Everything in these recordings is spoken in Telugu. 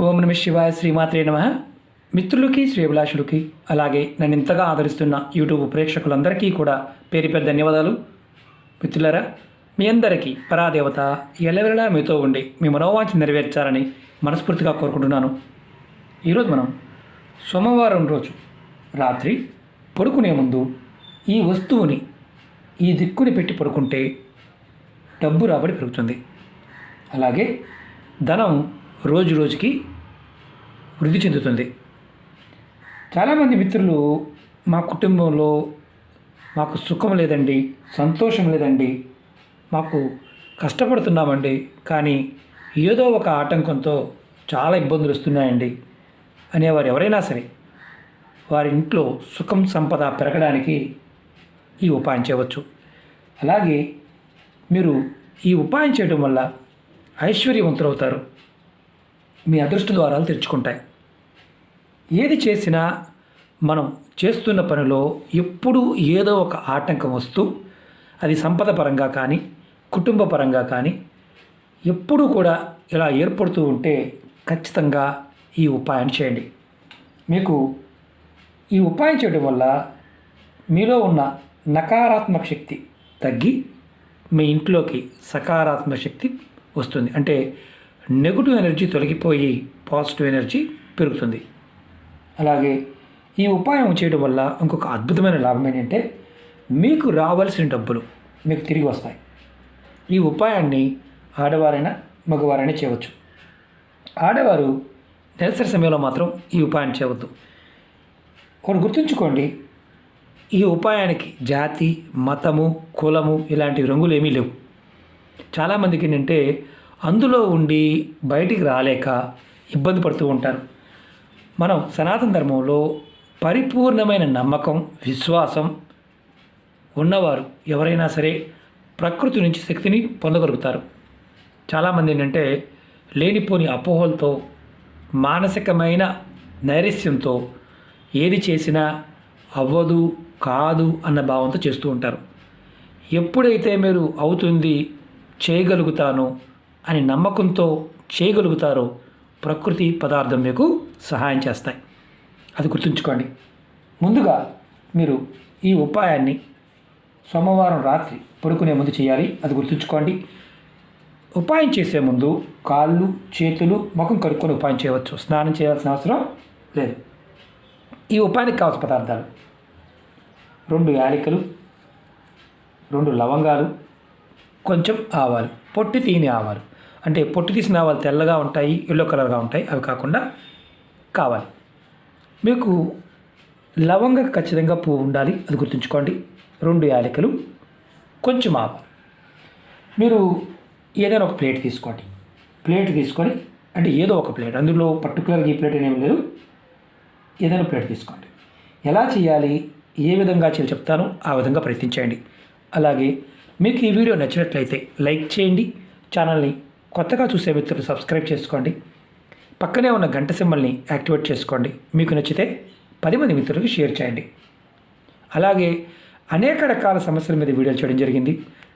ఓం నమ శివాయ శ్రీమాత్రే నమ. మిత్రులకి శ్రీభిలాషులకి అలాగే నన్ను ఇంతగా ఆదరిస్తున్న యూట్యూబ్ ప్రేక్షకులందరికీ కూడా పేరు పేరు ధన్యవాదాలు. మిత్రులరా మీ అందరికీ పరాదేవత ఎల్లవెల్లలా మీతో ఉండి మీ మనోవాంఛ నెరవేర్చాలని మనస్ఫూర్తిగా కోరుకుంటున్నాను. ఈరోజు మనం సోమవారం రోజు రాత్రి పడుకునే ముందు ఈ వస్తువుని ఈ దిక్కుని పెట్టి పడుకుంటే డబ్బు రాబడి పెరుగుతుంది. అలాగే ధనం రోజు రోజుకి వృద్ధి చెందుతుంది. చాలామంది మిత్రులు మా కుటుంబంలో మాకు సుఖం లేదండి సంతోషం లేదండి మాకు కష్టపడుతున్నామండి కానీ ఏదో ఒక ఆటంకంతో చాలా ఇబ్బందులు వస్తున్నాయండి అనేవారు ఎవరైనా సరే. వారి ఇంట్లో సుఖం సంపద పెరగడానికి ఈ ఉపాయం చేయవచ్చు. అలాగే మీరు ఈ ఉపాయం చేయడం వల్ల ఐశ్వర్యవంతులవుతారు. మీ అదృష్ట ద్వారాలు తెరుచుకుంటాయి. ఏది చేసినా మనం చేస్తున్న పనిలో ఎప్పుడూ ఏదో ఒక ఆటంకం వస్తూ అది సంపద పరంగా కానీ కుటుంబ పరంగా కానీ ఎప్పుడూ కూడా ఇలా ఏర్పడుతూ ఉంటే ఖచ్చితంగా ఈ ఉపాయం చేయండి. మీకు ఈ ఉపాయం చేయడం వల్ల మీలో ఉన్న నకారాత్మక శక్తి తగ్గి మీ ఇంట్లోకి సకారాత్మక శక్తి వస్తుంది. అంటే నెగిటివ్ ఎనర్జీ తొలగిపోయి పాజిటివ్ ఎనర్జీ పెరుగుతుంది. అలాగే ఈ ఉపాయం చేయడం వల్ల ఇంకొక అద్భుతమైన లాభం ఏంటంటే మీకు రావాల్సిన డబ్బులు మీకు తిరిగి వస్తాయి. ఈ ఉపాయాన్ని ఆడవారైనా మగవారైనా చేయవచ్చు. ఆడవారు నెలసరి సమయంలో మాత్రం ఈ ఉపాయాన్ని చేయవద్దు. ఒకటి గుర్తుంచుకోండి ఈ ఉపాయానికి జాతి మతము కులము ఇలాంటి రంగులు ఏమీ లేవు. చాలామందికి ఏంటంటే అందులో ఉండి బయటికి రాలేక ఇబ్బంది పడుతూ ఉంటారు. మనం సనాతన ధర్మంలో పరిపూర్ణమైన నమ్మకం విశ్వాసం ఉన్నవారు ఎవరైనా సరే ప్రకృతి నుంచి శక్తిని పొందగలుగుతారు. చాలామంది ఏంటంటే లేనిపోని అపోహలతో మానసికమైన నైరస్యంతో ఏది చేసినా అవ్వదు కాదు అన్న భావంతో చేస్తూ ఉంటారు. ఎప్పుడైతే మీరు అవుతుంది చేయగలుగుతానో అని నమ్మకంతో చేయగలుగుతారో ప్రకృతి పదార్థం మీకు సహాయం చేస్తాయి. అది గుర్తుంచుకోండి. ముందుగా మీరు ఈ ఉపాయాన్ని సోమవారం రాత్రి పడుకునే ముందు చేయాలి. అది గుర్తుంచుకోండి. ఉపాయం చేసే ముందు కాళ్ళు చేతులు ముఖం కడుక్కొని ఉపాయం చేయవచ్చు. స్నానం చేయాల్సిన అవసరం లేదు. ఈ ఉపాయానికి కావాల్సిన పదార్థాలు రెండు యాలకులు రెండు లవంగాలు కొంచెం ఆవాలు. పొట్టి తీని ఆవాలు. అంటే పొట్టి తీసిన ఆవాలు తెల్లగా ఉంటాయి ఎల్లో కలర్గా ఉంటాయి అవి కాకుండా కావాలి. మీకు లవంగ ఖచ్చితంగా పువ్వు ఉండాలి అది గుర్తుంచుకోండి. రెండు యాలకులు కొంచెం ఆవు మీరు ఏదైనా ఒక ప్లేట్ తీసుకోండి. ప్లేట్ తీసుకొని అంటే ఏదో ఒక ప్లేట్ అందులో పర్టికులర్గా ఈ ప్లేట్ అనేమి లేదు. ఏదైనా ప్లేట్ తీసుకోండి. ఎలా చేయాలి ఏ విధంగా చేయాలి చెప్తానో ఆ విధంగా ప్రయత్నించండి అలాగే మీకు ఈ వీడియో నచ్చినట్లయితే లైక్ చేయండి ఛానల్ని కొత్తగా చూసే మిత్రులు సబ్స్క్రైబ్ చేసుకోండి. పక్కనే ఉన్న గంట సింబల్ని యాక్టివేట్ చేసుకోండి. మీకు నచ్చితే పది మంది మిత్రులకు షేర్ చేయండి. అలాగే అనేక రకాల సమస్యల మీద వీడియోలు చేయడం జరిగింది.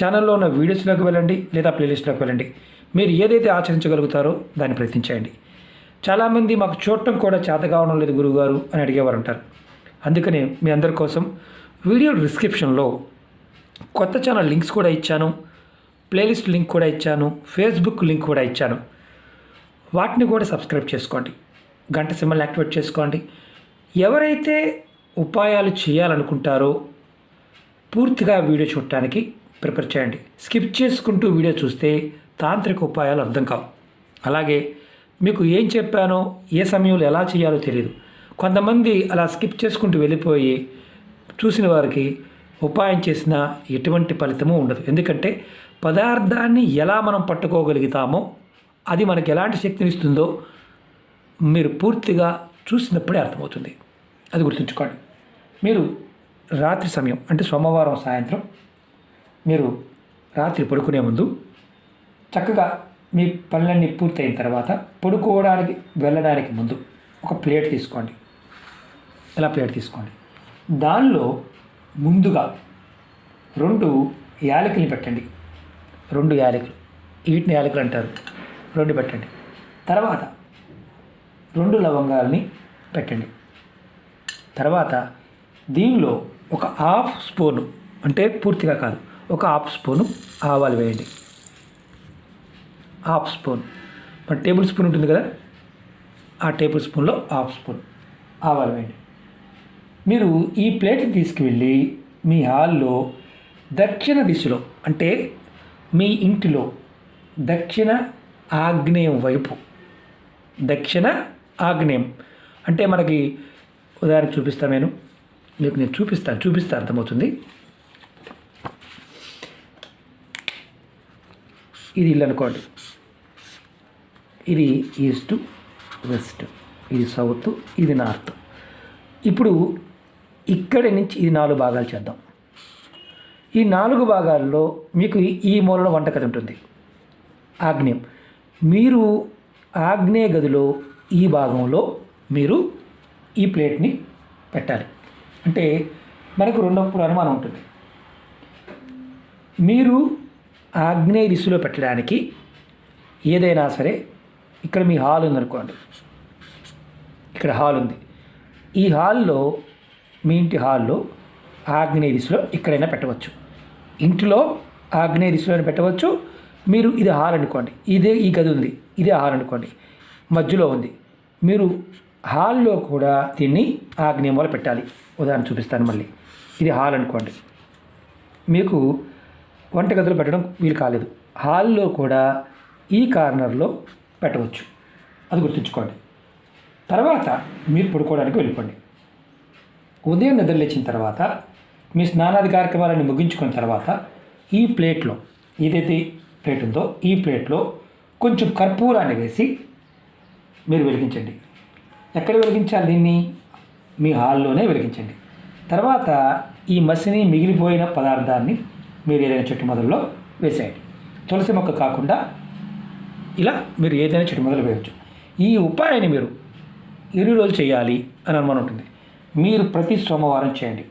ఛానల్లో ఉన్న వీడియోస్లోకి వెళ్ళండి లేదా ప్లేలిస్ట్లోకి వెళ్ళండి. మీరు ఏదైతే ఆచరించగలుగుతారో దాన్ని ప్రయత్నించండి చాలామంది మాకు చూడటం కూడా చేత కావడం లేదు గురువుగారు అని అడిగేవారు అంటారు. అందుకనే మీ అందరి కోసం వీడియో డిస్క్రిప్షన్లో కొత్త ఛానల్ లింక్స్ కూడా ఇచ్చాను. ప్లేలిస్ట్ లింక్ కూడా ఇచ్చాను ఫేస్బుక్ లింక్ కూడా ఇచ్చాను. వాటిని కూడా సబ్స్క్రైబ్ చేసుకోండి. గంట సింబల్ యాక్టివేట్ చేసుకోండి. ఎవరైతే ఉపాయాలు చేయాలనుకుంటారో పూర్తిగా వీడియో చూడటానికి ప్రిపేర్ చేయండి. స్కిప్ చేసుకుంటూ వీడియో చూస్తే తాంత్రిక ఉపాయాలు అర్థం కావు. అలాగే మీకు ఏం చెప్పానో ఏ సమయంలో ఎలా చేయాలో తెలియదు కొంతమంది అలా స్కిప్ చేసుకుంటూ వెళ్ళిపోయి చూసిన వారికి ఉపాయం చేసిన ఎటువంటి ఫలితము ఉండదు. ఎందుకంటే పదార్థాన్ని ఎలా మనం పట్టుకోగలుగుతామో అది మనకి ఎలాంటి శక్తిని ఇస్తుందో మీరు పూర్తిగా చూసినప్పుడే అర్థమవుతుంది. అది గుర్తుంచుకోండి. మీరు రాత్రి సమయం అంటే సోమవారం సాయంత్రం మీరు రాత్రి పడుకునే ముందు చక్కగా మీ పనులన్నీ పూర్తయిన తర్వాత పడుకోవడానికి వెళ్ళడానికి ముందు ఒక ప్లేట్ తీసుకోండి. ఇలా ప్లేట్ తీసుకోండి? దానిలో ముందుగా రెండు యాలకులు పెట్టండి. రెండు యాలకులు. వీటిని యాలకులు అంటారు. రెండు పెట్టండి. తర్వాత రెండు లవంగాలని పెట్టండి. తర్వాత దీనిలో ఒక హాఫ్ స్పూను అంటే పూర్తిగా కాదు ఒక హాఫ్ స్పూను ఆవాలు వేయండి. Half spoon. మన టేబుల్ స్పూన్ ఉంటుంది కదా? ఆ టేబుల్ స్పూన్లో హాఫ్ స్పూన్ ఆవాలు వేయండి. మీరు ఈ ప్లేట్ని తీసుకువెళ్ళి మీ హాల్లో దక్షిణ దిశలో అంటే మీ ఇంటిలో దక్షిణ ఆగ్నేయం వైపు. దక్షిణ ఆగ్నేయం. అంటే మనకి ఉదాహరణ చూపిస్తాను నేను. మీకు నేను చూపిస్తాను చూపిస్తే అర్థమవుతుంది. ఇది ఇల్లు అనుకోండి. ఇది ఈస్ట్ వెస్ట్ ఇది సౌత్ ఇది నార్త్. ఇప్పుడు ఇక్కడి నుంచి ఇది నాలుగు భాగాలు చేద్దాం. ఈ నాలుగు భాగాల్లో మీకు ఈ మూలలో వంటగది ఉంటుంది. ఆగ్నేయం. మీరు ఆగ్నేయ గదిలో ఈ భాగంలో మీరు ఈ ప్లేట్ని పెట్టాలి. అంటే మనకు రెండప్పుడు అనుమానం ఉంటుంది. మీరు ఆగ్నేయ దిశలో పెట్టడానికి ఏదైనా సరే ఇక్కడ మీ హాల్ ఉందనుకోండి. ఇక్కడ హాల్ ఉంది. ఈ హాల్లో మీ ఇంటి హాల్లో ఆగ్నేయ దిశలో ఎక్కడైనా పెట్టవచ్చు. ఇంటిలో ఆగ్నేయ దిశలో పెట్టవచ్చు. మీరు ఇది హాల్ అనుకోండి. ఇదే ఈ గది ఉంది. ఇదే హాల్ అనుకోండి. మధ్యలో ఉంది. మీరు హాల్లో కూడా దీన్ని ఆగ్నేయం వల్ల పెట్టాలి. ఉదాహరణ చూపిస్తాను మళ్ళీ. ఇది హాల్ అనుకోండి. మీకు వంటగదిలో పెట్టడం వీలు కాలేదు. హాల్లో కూడా ఈ కార్నర్లో పెట్టవచ్చు. అది గుర్తుంచుకోండి. తర్వాత మీరు పడుకోవడానికి వెళ్ళిపోండి. ఉదయం నిద్ర లేచిన తర్వాత మీ స్నానాది కార్యక్రమాలను ముగించుకున్న తర్వాత ఈ ప్లేట్లో ఏదైతే ప్లేట్ ఉందో ఈ ప్లేట్లో కొంచెం కర్పూరాన్ని వేసి మీరు వెలిగించండి. ఎక్కడ వెలిగించాలి దీన్ని? మీ హాల్లోనే వెలిగించండి. తర్వాత ఈ మసిని మిగిలిపోయిన పదార్థాన్ని మీరు ఏదైనా చెట్టు మొదల్లో వేసేయండి. తులసి మొక్క కాకుండా ఇలా మీరు ఏదైనా చెట్టు మొదలు వేయవచ్చు ఈ ఉపాయాన్ని మీరు ఎన్ని రోజులు చేయాలి అని అనుమానం ఉంటుంది. మీరు ప్రతి సోమవారం చేయండి.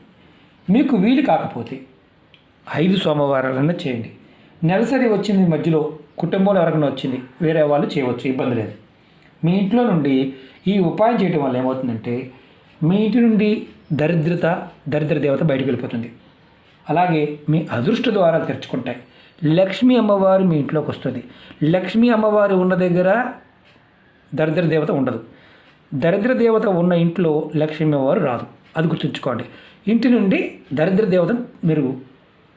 మీకు వీలు కాకపోతే ఐదు సోమవారాలన్నా చేయండి. నెలసరి వచ్చింది మధ్యలో కుటుంబంలో ఎవరికైనా వచ్చింది వేరే వాళ్ళు చేయవచ్చు ఇబ్బంది లేదు. మీ ఇంట్లో నుండి ఈ ఉపాయం చేయడం వల్ల ఏమవుతుందంటే మీ ఇంటి నుండి దరిద్రత దరిద్ర దేవత బయటకు వెళ్ళిపోతుంది. అలాగే మీ అదృష్ట ద్వారాలు తెరుచుకుంటాయి. లక్ష్మీ అమ్మవారు మీ ఇంట్లోకి వస్తుంది. లక్ష్మీ అమ్మవారు ఉన్న దగ్గర దరిద్ర దేవత ఉండదు. దరిద్ర దేవత ఉన్న ఇంట్లో లక్ష్మీ అమ్మవారు రాదు. అది గుర్తుంచుకోండి. ఇంటి నుండి దరిద్ర దేవత మీరు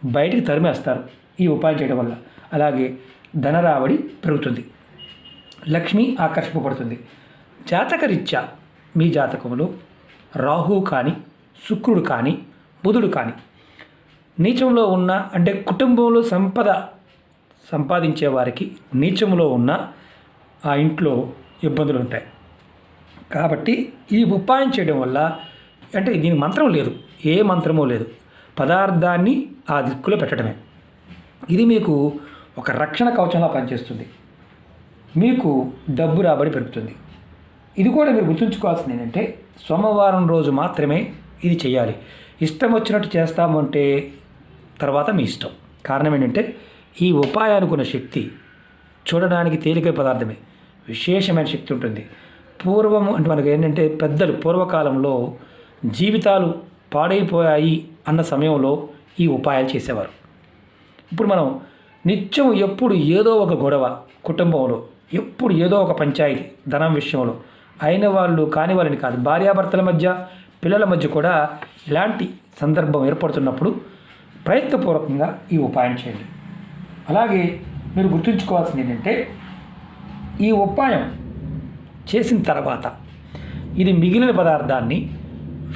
బయటికి తరిమేస్తారు ఈ ఉపాయం చేయడం వల్ల. అలాగే ధనరాబడి పెరుగుతుంది. లక్ష్మి ఆకర్షింపబడుతుంది. జాతకరీత్యా మీ జాతకంలో రాహు కానీ శుక్రుడు కానీ బుధుడు కానీ నీచంలో ఉన్న అంటే కుటుంబంలో సంపద సంపాదించే వారికి నీచంలో ఉన్న ఆ ఇంట్లో ఇబ్బందులు ఉంటాయి. కాబట్టి ఈ ఉపాయం చేయడం వల్ల అంటే దీని మంత్రం లేదు. ఏ మంత్రమో లేదు. పదార్థాన్ని ఆ దిక్కులో పెట్టడమే. ఇది మీకు ఒక రక్షణ కవచంలా పనిచేస్తుంది. మీకు డబ్బు రాబడి పెరుగుతుంది. ఇది కూడా మీరు గుర్తుంచుకోవాల్సింది ఏంటంటే సోమవారం రోజు మాత్రమే ఇది చేయాలి. ఇష్టం వచ్చినట్టు చేస్తామంటే తర్వాత మీ ఇష్టం. కారణం ఏంటంటే ఈ ఉపాయానుకున్న శక్తి చూడడానికి తేలిక పదార్థమే. విశేషమైన శక్తి ఉంటుంది. పూర్వం అంటే మనకు ఏంటంటే పెద్దలు పూర్వకాలంలో జీవితాలు పాడైపోయాయి అన్న సమయంలో ఈ ఉపాయాలు చేసేవారు. ఇప్పుడు మనం నిత్యం ఎప్పుడు ఏదో ఒక గొడవ కుటుంబంలో ఎప్పుడు ఏదో ఒక పంచాయతీ ధనం విషయంలో అయిన వాళ్ళు కాని వాళ్ళని కాదు భార్యాభర్తల మధ్య పిల్లల మధ్య కూడా ఇలాంటి సందర్భం ఏర్పడుతున్నప్పుడు ప్రయత్నపూర్వకంగా ఈ ఉపాయం చేయండి. అలాగే మీరు గుర్తుంచుకోవాల్సింది ఏంటంటే ఈ ఉపాయం చేసిన తర్వాత ఇది మిగిలిన పదార్థాన్ని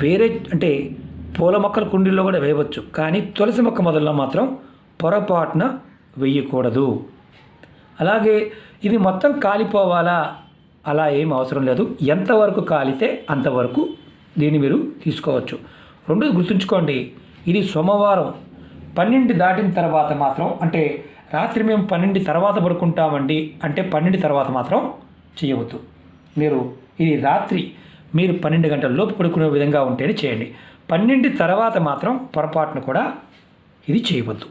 వేరే అంటే పూల మొక్కల కుండీల్లో కూడా వేయవచ్చు. కానీ తులసి మొక్క మొదల్లో మాత్రం పొరపాటున వేయకూడదు. అలాగే ఇది మొత్తం కాలిపోవాలా? అలా ఏం అవసరం లేదు. ఎంతవరకు కాలితే అంతవరకు దీన్ని మీరు తీసుకోవచ్చు. రెండోది గుర్తుంచుకోండి. ఇది సోమవారం. పన్నెండు దాటిన తర్వాత మాత్రం అంటే రాత్రి మేము పన్నెండు తర్వాత పడుకుంటామండి అంటే పన్నెండు తర్వాత మాత్రం చేయవద్దు. మీరు ఇది రాత్రి మీరు పన్నెండు గంటల లోపు పడుకునే విధంగా ఉంటేనే చేయండి. పన్నెండు తర్వాత మాత్రం పొరపాటును కూడా ఇది చేయవద్దు.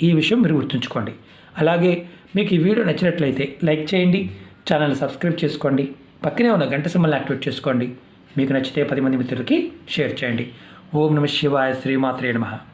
ఈ విషయం మీరు గుర్తుంచుకోండి. అలాగే మీకు ఈ వీడియో నచ్చినట్లయితే లైక్ చేయండి ఛానల్ సబ్స్క్రైబ్ చేసుకోండి పక్కనే ఉన్న గంట సింబల్ని యాక్టివేట్ చేసుకోండి. మీకు నచ్చితే పది మంది మిత్రులకి షేర్ చేయండి. ఓం నమ శివాయ శ్రీమాత్రే నమః.